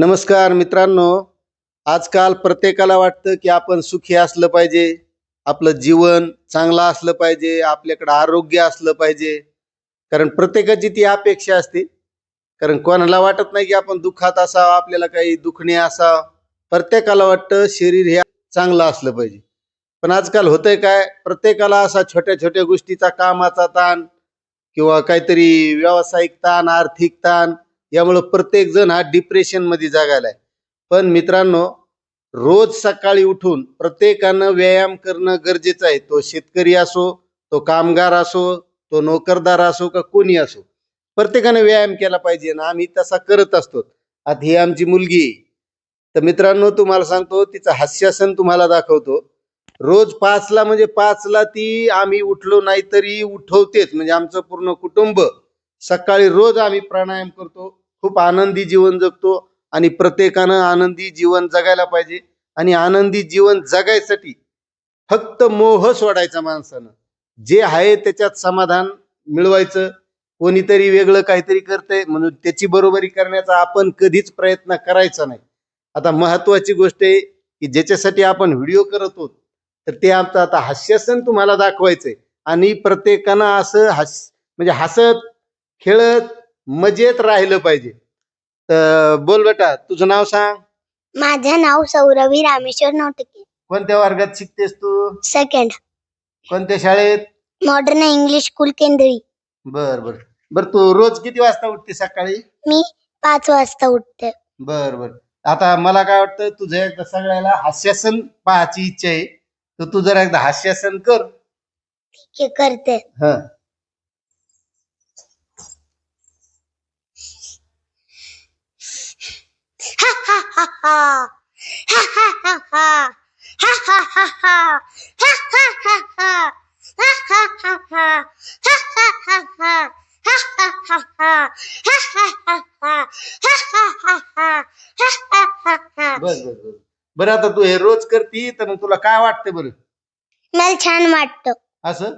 नमस्कार मित्रांनो. आजकाल प्रत्येकाला वाटतं की आपण सुखी असलं पाहिजे आपलं जीवन चांगलं असलं पाहिजे आपल्याकडं आरोग्य असलं पाहिजे. कारण प्रत्येकाची ती अपेक्षा असते. कारण कोणाला वाटत नाही की आपण दुःखात असावं आपल्याला काही दुखणे असावं. प्रत्येकाला वाटतं शरीर हे चांगलं असलं पाहिजे. पण आजकाल होतंय काय? प्रत्येकाला असा छोट्या छोट्या गोष्टीचा कामाचा ताण किंवा काहीतरी व्यावसायिक ताण आर्थिक ताण यामुळं प्रत्येक जण हा डिप्रेशनमध्ये पण मित्रांनो रोज सकाळी उठून प्रत्येकानं व्यायाम करणं गरजेचं आहे. तो शेतकरी असो तो कामगार असो तो नोकरदार असो का कोणी असो प्रत्येकाने व्यायाम केला पाहिजे ना आम्ही तसा करत असतो. आता ही आमची मुलगी आहे. तर मित्रांनो तुम्हाला सांगतो तिचं हास्यासन तुम्हाला दाखवतो. रोज पाचला म्हणजे पाचला ती आम्ही उठलो नाही तरी उठवतेच. म्हणजे आमचं पूर्ण कुटुंब सकाळी रोज आम्ही प्राणायाम करतो. खूप आनंदी जीवन जगतो आणि प्रत्येकानं आनंदी जीवन जगायला पाहिजे. आणि आनंदी जीवन जगायसाठी फक्त मोह सोडायचा माणसानं. जे आहे त्याच्यात समाधान मिळवायचं. कोणीतरी वेगळं काहीतरी करतंय म्हणून त्याची बरोबरी करण्याचा आपण कधीच प्रयत्न करायचा नाही. आता महत्वाची गोष्ट आहे की ज्याच्यासाठी आपण व्हिडिओ करत होत तर ते आमचं आता हास्यसन तुम्हाला दाखवायचंय. आणि प्रत्येकानं असं हास म्हणजे हसत खेळत मजेत राहिलं पाहिजे. तर बोल बेटा तुझं नाव सांग. माझं नाव सौरवी रामेश्वर नौटके. कोणत्या वर्गात शिकतेस तू? सेकंड कोणत्या शाळेत? मॉडर्न इंग्लिश स्कूल केंद्री बर बर. बर तू रोज किती वाजता उठते सकाळी? मी पाच वाजता उठते. बर बर. आता मला काय वाटतं तुझं एकदा सगळ्याला हास्यासन पाहायची इच्छा आहे. तर तू जरा एकदा हास्यासन कर. हे करते. हा हा हा हा हा हा हा हा हा बर आता तू हे रोज करती तर मग तुला काय वाटतं बरं? मला छान वाटतं. असं?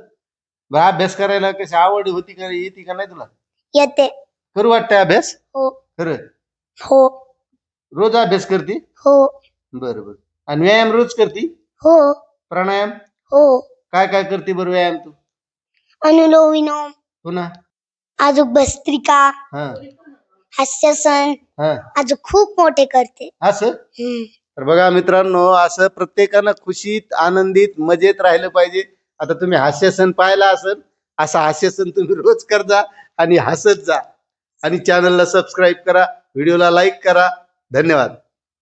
बरं अभ्यास करायला कशी आवड होती का येते का नाही तुला? येते. करू वाटतंय अभ्यास? हो. खरं? हो. रोज अभ्यास करती? हो. बरं बरं. आणि व्यायाम रोज करती? हो. प्राणायाम? हो. काय काय करते बरं व्यायाम तू? अनुलोम विलोम. हो ना. अजून भस्त्रिका हा. हास्यासन हा. अजून खूप मोठे करते. असं? हम्म. तर बघा मित्रांनो असं प्रत्येकानं खुशीत आनंदीत मजेत राहिलं पाहिजे. आता तुम्ही हास्यासन पाहिला असेल असं हास्यासन तुम्ही रोज कर जा आणि हसत जा. आणि चॅनलला सबस्क्राईब करा व्हिडिओला लाईक करा. धन्यवाद.